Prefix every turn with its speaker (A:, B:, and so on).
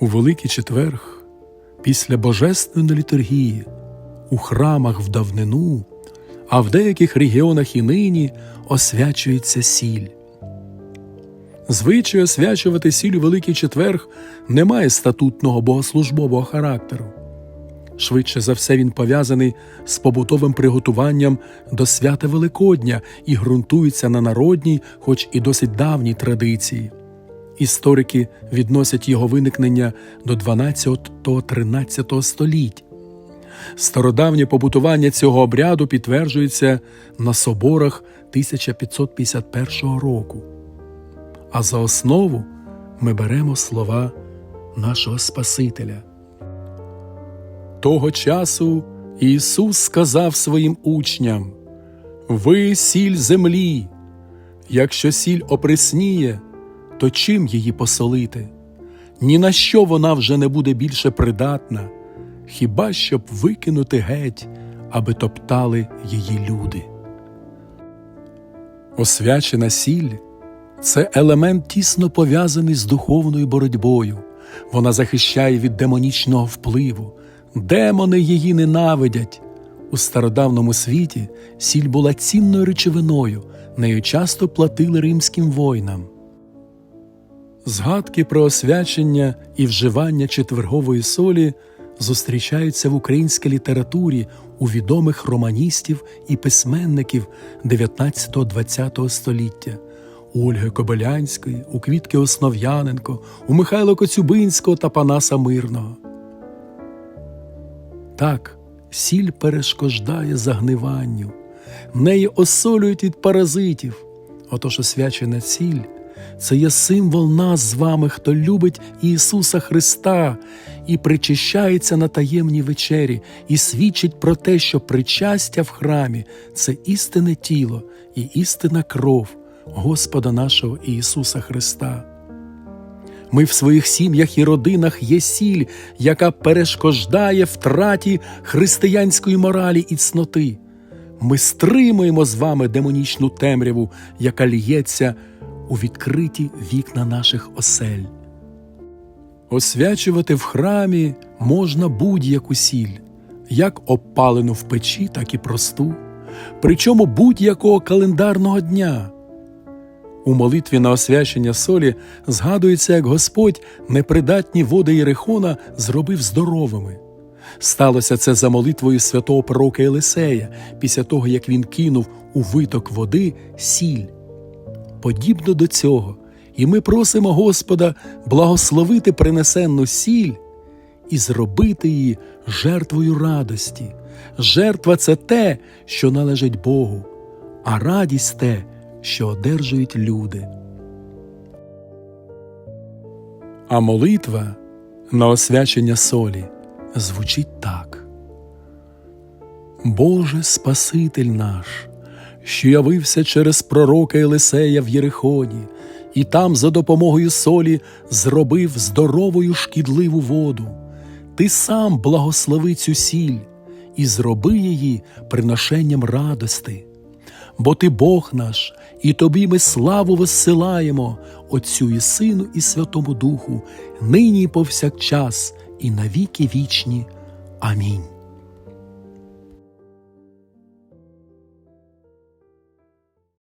A: У Великий Четверг, після Божественної літургії, у храмах в давнину, а в деяких регіонах і нині освячується сіль. Звичай освячувати сіль у Великий Четверг не має статутного богослужбового характеру. Швидше за все він пов'язаний з побутовим приготуванням до свята Великодня і ґрунтується на народній, хоч і досить давній традиції. Історики відносять його виникнення до 12-13 століть. Стародавнє побутування цього обряду підтверджується на соборах 1551 року. А за основу ми беремо слова нашого Спасителя. Того часу Ісус сказав своїм учням: Ви сіль землі, якщо сіль опресніє, то чим її посолити? Ні на що вона вже не буде більше придатна, хіба щоб викинути геть, аби топтали її люди. Освячена сіль це елемент тісно пов'язаний з духовною боротьбою. Вона захищає від демонічного впливу. Демони її ненавидять. У стародавному світі сіль була цінною речовиною, нею часто платили римським воїнам. Згадки про освячення і вживання четвергової солі зустрічаються в українській літературі у відомих романістів і письменників 19-20 століття. У Ольги Кобилянської, у Квітки Основ'яненко, у Михайла Коцюбинського та Панаса Мирного. Так, сіль перешкождає загниванню, неї осолюють від паразитів. Отож освячена сіль це є символ нас з вами, хто любить Ісуса Христа і причащається на таємній вечері, і свідчить про те, що причастя в храмі це істинне тіло і істинна кров Господа нашого Ісуса Христа. Ми в своїх сім'ях і родинах є сіль, яка перешкождає втраті християнської моралі і цноти. Ми стримуємо з вами демонічну темряву, яка лється у відкриті вікна наших осель. Освячувати в храмі можна будь-яку сіль, як обпалену в печі, так і просту, причому будь-якого календарного дня. У молитві на освячення солі згадується, як Господь непридатні води Єрихона зробив здоровими. Сталося це за молитвою святого пророка Елисея, після того, як він кинув у виток води сіль. Подібно до цього, і ми просимо Господа благословити принесенну сіль і зробити її жертвою радості. Жертва це те, що належить Богу, а радість те, що одержують люди. А молитва на освячення солі звучить так. Боже Спаситель наш, що явився через пророка Елисея в Єрихоні, і там за допомогою солі зробив здоровою шкідливу воду. Ти сам благослови цю сіль і зроби її приношенням радости. Бо ти Бог наш, і тобі ми славу висилаємо, Отцю і Сину, і Святому Духу, нині повсякчас, і навіки вічні. Амінь.